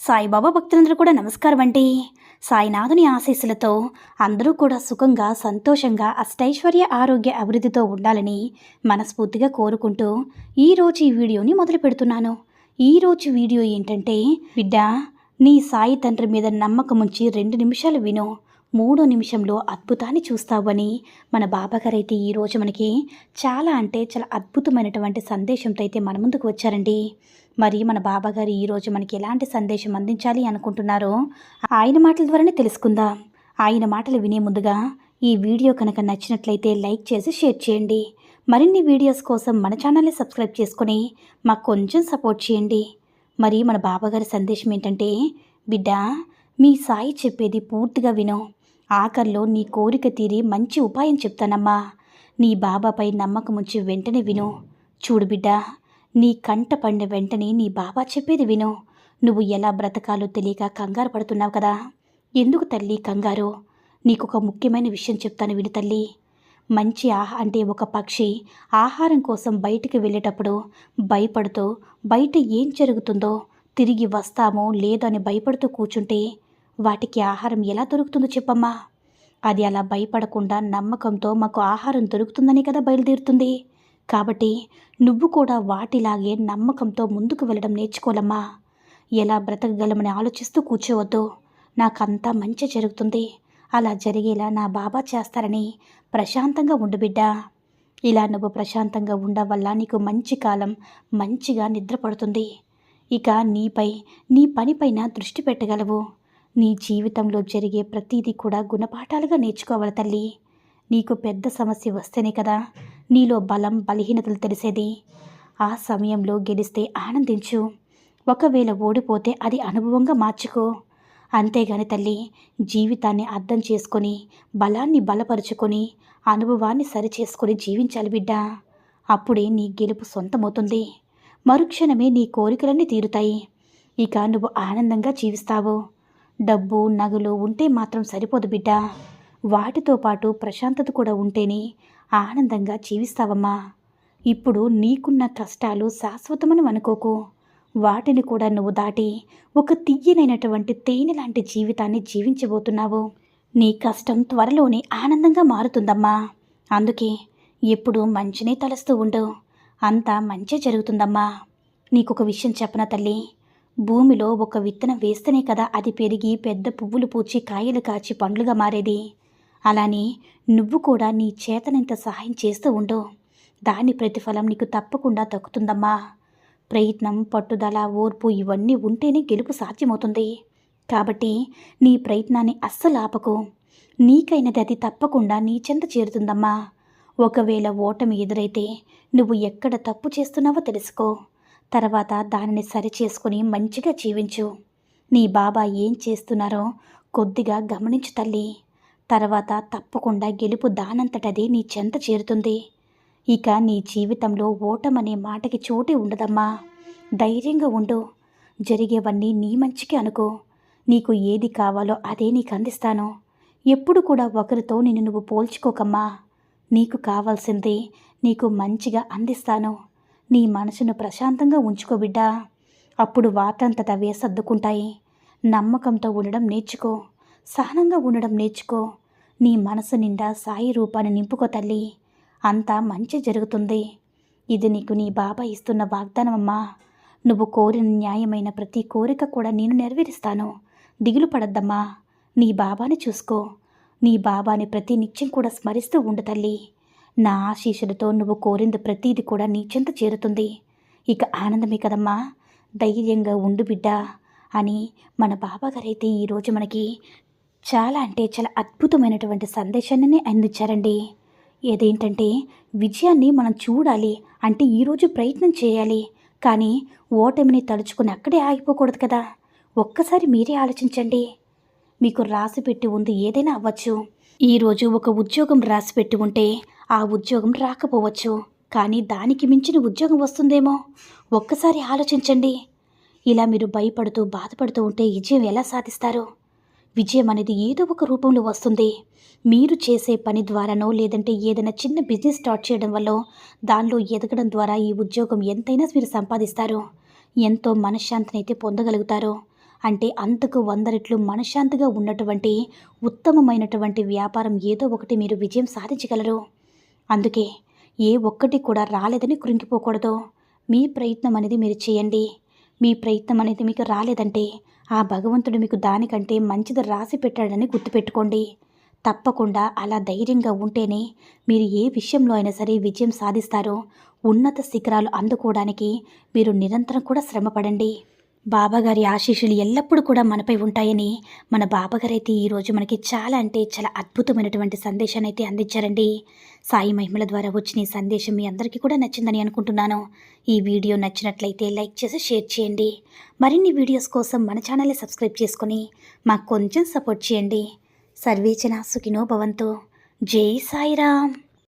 సాయిబాబా భక్తులందరూ కూడా నమస్కారం అండి. సాయినాథుని ఆశీస్సులతో అందరూ కూడా సుఖంగా సంతోషంగా అష్టైశ్వర్య ఆరోగ్య అభివృద్ధితో ఉండాలని మనస్ఫూర్తిగా కోరుకుంటూ ఈరోజు ఈ వీడియోని మొదలు పెడుతున్నాను. ఈరోజు వీడియో ఏంటంటే బిడ్డ నీ సాయి తండ్రి మీద నమ్మకం ఉంచి రెండు నిమిషాలు విను. మూడో నిమిషంలో అద్భుతాన్ని చూస్తావని మన బాబాగారైతే ఈరోజు మనకి చాలా అంటే చాలా అద్భుతమైనటువంటి సందేశంతో అయితే మన ముందుకు వచ్చారండి. మరి మన బాబాగారు ఈరోజు మనకి ఎలాంటి సందేశం అందించాలి అనుకుంటున్నారో ఆయన మాటల ద్వారానే తెలుసుకుందాం. ఆయన మాటలు వినే ముందుగా ఈ వీడియో కనుక నచ్చినట్లయితే లైక్ చేసి షేర్ చేయండి. మరిన్ని వీడియోస్ కోసం మన ఛానల్ని సబ్స్క్రైబ్ చేసుకొని మాకు కొంచెం సపోర్ట్ చేయండి. మరి మన బాబాగారి సందేశం ఏంటంటే బిడ్డ మీ సాయి చెప్పేది పూర్తిగా విను. ఆఖర్లో నీ కోరిక తీరి మంచి ఉపాయం చెప్తానమ్మా. నీ బాబాపై నమ్మకం ఉంచి వెంటనే విను. చూడు బిడ్డ నీ కంట పడిన వెంటనే నీ బాబా చెప్పేది విను. నువ్వు ఎలా బ్రతకాలో తెలియక కంగారు పడుతున్నావు కదా? ఎందుకు తల్లి కంగారు? నీకు ఒక ముఖ్యమైన విషయం చెప్తాను విను తల్లి. మంచి ఆహ అంటే ఒక పక్షి ఆహారం కోసం బయటికి వెళ్ళేటప్పుడు భయపడుతూ బయట ఏం జరుగుతుందో? తిరిగి వస్తామో లేదో? అని భయపడుతూ కూర్చుంటే వాటికి ఆహారం ఎలా దొరుకుతుందో చెప్పమ్మా. అది అలా భయపడకుండా నమ్మకంతో మాకు ఆహారం దొరుకుతుందని కదా బయలుదేరుతుంది. కాబట్టి నువ్వు కూడా వాటిలాగే నమ్మకంతో ముందుకు వెళ్ళడం నేర్చుకోలమ్మా ఎలా బ్రతకగలమని ఆలోచిస్తూ కూర్చోవద్దు. నాకంతా మంచి జరుగుతుంది. అలా జరిగేలా నా బాబా చేస్తారని ప్రశాంతంగా ఉండు బిడ్డ. ఇలా నువ్వు ప్రశాంతంగా ఉండడం వల్ల నీకు మంచి కాలం మంచిగా నిద్రపడుతుంది. ఇక నీపై నీ పనిపైన దృష్టి పెట్టగలవు. నీ జీవితంలో జరిగే ప్రతీది కూడా గుణపాఠాలుగా నేర్చుకోవాలి తల్లి. నీకు పెద్ద సమస్య వస్తేనే కదా నీలో బలం బలహీనతలు తెలిసేది. ఆ సమయంలో గెలిస్తే ఆనందించు. ఒకవేళ ఓడిపోతే అది అనుభవంగా మార్చుకో. అంతేగాని తల్లి జీవితాన్ని అర్థం చేసుకొని బలాన్ని బలపరుచుకొని అనుభవాన్ని సరిచేసుకొని జీవించాలి బిడ్డ. అప్పుడే నీ గెలుపు సొంతమవుతుంది. మరుక్షణమే నీ కోరికలన్నీ తీరుతాయి. ఇక నువ్వు ఆనందంగా జీవిస్తావు. డబ్బు నగలు ఉంటే మాత్రం సరిపోదు బిడ్డ. వాటితో పాటు ప్రశాంతత కూడా ఉంటేనే ఆనందంగా జీవిస్తావమ్మా. ఇప్పుడు నీకున్న కష్టాలు శాశ్వతమని అనుకోకు. వాటిని కూడా నువ్వు దాటి ఒక తియ్యనైనటువంటి తేనె లాంటి జీవితాన్ని జీవించబోతున్నావు. నీ కష్టం త్వరలోనే ఆనందంగా మారుతుందమ్మా. అందుకే ఎప్పుడు మంచినే తలస్తూ ఉండు. అంతా మంచి జరుగుతుందమ్మా. నీకొక విషయం చెప్పన తల్లి? భూమిలో ఒక విత్తనం వేస్తేనే కదా అది పెరిగి పెద్ద పువ్వులు పూచి కాయలు కాచి పండ్లుగా మారేది. అలానే నువ్వు కూడా నీ చేతనంత సహాయం చేస్తూ ఉండు. దాని ప్రతిఫలం నీకు తప్పకుండా దక్కుతుందమ్మా. ప్రయత్నం పట్టుదల ఓర్పు ఇవన్నీ ఉంటేనే గెలుపు సాధ్యమవుతుంది. కాబట్టి నీ ప్రయత్నాన్ని అస్సలు ఆపకు. నీకైనది అది తప్పకుండా నీ చెంత చేరుతుందమ్మా. ఒకవేళ ఓటమి ఎదురైతే నువ్వు ఎక్కడ తప్పు చేస్తున్నావో తెలుసుకో. తర్వాత దానిని సరిచేసుకుని మంచిగా జీవించు. నీ బాబా ఏం చేస్తున్నారో కొద్దిగా గమనించు తల్లి. తర్వాత తప్పకుండా గెలుపు దానంతటది నీ చెంత చేరుతుంది. ఇక నీ జీవితంలో ఓటమనే మాటకి చోటే ఉండదమ్మా. ధైర్యంగా ఉండు. జరిగేవన్నీ నీ మంచికి అనుకో. నీకు ఏది కావాలో అదే నీకు అందిస్తాను. ఎప్పుడు కూడా ఒకరితో నిన్ను నువ్వు పోల్చుకోకమ్మా. నీకు కావాల్సింది నీకు మంచిగా అందిస్తాను. నీ మనసును ప్రశాంతంగా ఉంచుకో బిడ్డా. అప్పుడు వాటంతట అవే సర్దుకుంటాయి నమ్మకంతో ఉండడం నేర్చుకో. సహనంగా ఉండడం నేర్చుకో. నీ మనసు నిండా సాయి రూపాన్ని నింపుకో తల్లి. అంతా మంచి జరుగుతుంది. ఇది నీకు నీ బాబా ఇస్తున్న వాగ్దానమమ్మా. నువ్వు కోరిన న్యాయమైన ప్రతి కోరిక కూడా నేను నెరవేరుస్తాను. దిగులు పడద్దమ్మా. నీ బాబాని చూసుకో. నీ బాబాని ప్రతి నిత్యం కూడా స్మరిస్తూ ఉండు తల్లి. నా ఆశీస్సులతో నువ్వు కోరింది ప్రతీది కూడా నీ చెంత చేరుతుంది. ఇక ఆనందమే కదమ్మా. ధైర్యంగా ఉండు బిడ్డ అని మన బాబాగారైతే ఈరోజు మనకి చాలా అంటే చాలా అద్భుతమైనటువంటి సందేశాన్ని అందించారండి. ఏదేంటంటే విజయాన్ని మనం చూడాలి అంటే ఈరోజు ప్రయత్నం చేయాలి. కానీ ఓటమిని తలుచుకుని అక్కడే ఆగిపోకూడదు కదా. ఒక్కసారి మీరే ఆలోచించండి. మీకు రాసి పెట్టి ఉంది ఏదైనా అవ్వచ్చు. ఈరోజు ఒక ఉద్యోగం రాసి పెట్టి ఉంటే ఆ ఉద్యోగం రాకపోవచ్చు. కానీ దానికి మించిన ఉద్యోగం వస్తుందేమో? ఒక్కసారి ఆలోచించండి. ఇలా మీరు భయపడుతూ బాధపడుతూ ఉంటే విజయం ఎలా సాధిస్తారు? విజయం అనేది ఏదో ఒక రూపంలో వస్తుంది. మీరు చేసే పని ద్వారానో లేదంటే ఏదైనా చిన్న బిజినెస్ స్టార్ట్ చేయడం వల్ల దానిలో ఎదగడం ద్వారా ఈ ఉద్యోగం ఎంతైనా మీరు సంపాదిస్తారు. ఎంతో మనశ్శాంతిని అయితే పొందగలుగుతారు. అంటే అంతకు వందరిట్లు మనశ్శాంతిగా ఉన్నటువంటి ఉత్తమమైనటువంటి వ్యాపారం ఏదో ఒకటి మీరు విజయం సాధించగలరు. అందుకే ఏ ఒక్కటి కూడా రాలేదని కృంగిపోకూడదు. మీ ప్రయత్నం అనేది మీరు చేయండి. మీ ప్రయత్నం అనేది మీకు రాలేదంటే ఆ భగవంతుడు మీకు దానికంటే మంచిది రాసి పెట్టాడని గుర్తుపెట్టుకోండి. తప్పకుండా అలా ధైర్యంగా ఉంటేనే మీరు ఏ విషయంలో అయినా సరే విజయం సాధిస్తారో. ఉన్నత శిఖరాలు అందుకోవడానికి మీరు నిరంతరం కూడా శ్రమపడండి. బాబాగారి ఆశీస్సులు ఎల్లప్పుడూ కూడా మనపై ఉంటాయని మన బాబాగారు అయితే ఈరోజు మనకి చాలా అంటే చాలా అద్భుతమైనటువంటి సందేశాన్ని అయితే అందించారండి. సాయి మహిమల ద్వారా వచ్చిన ఈ సందేశం మీ అందరికీ కూడా నచ్చిందని అనుకుంటున్నాను. ఈ వీడియో నచ్చినట్లయితే లైక్ చేసి షేర్ చేయండి. మరిన్ని వీడియోస్ కోసం మన ఛానల్ని సబ్స్క్రైబ్ చేసుకొని మాకు కొంచెం సపోర్ట్ చేయండి. సర్వేచన సుఖినో భవంతో. జై సాయిరామ్.